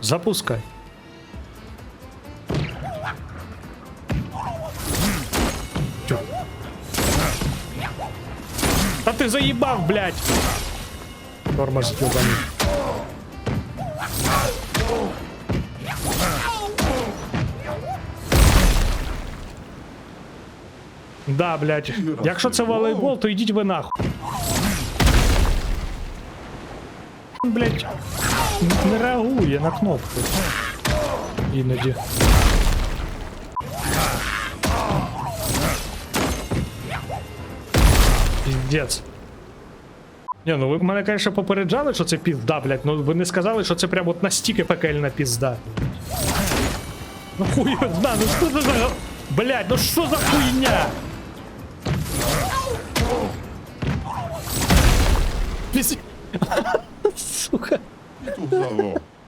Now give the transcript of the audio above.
Запускай. Чё? Та ти заїбав, блядь! Тормоз ёбаний. Да, блядь. Якщо це волейбол, то йдіть ви нахуй. Блядь, не реагує на кнопку. Іноді. Піздець. Ні, ну ви мене, конечно, попереджали, що це пізда, блядь, ну ви не сказали, що це прям от настільки пекельна пізда. Ну хуй його зна, ну що це за... Блядь, ну що за хуйня? Пізд- そうか。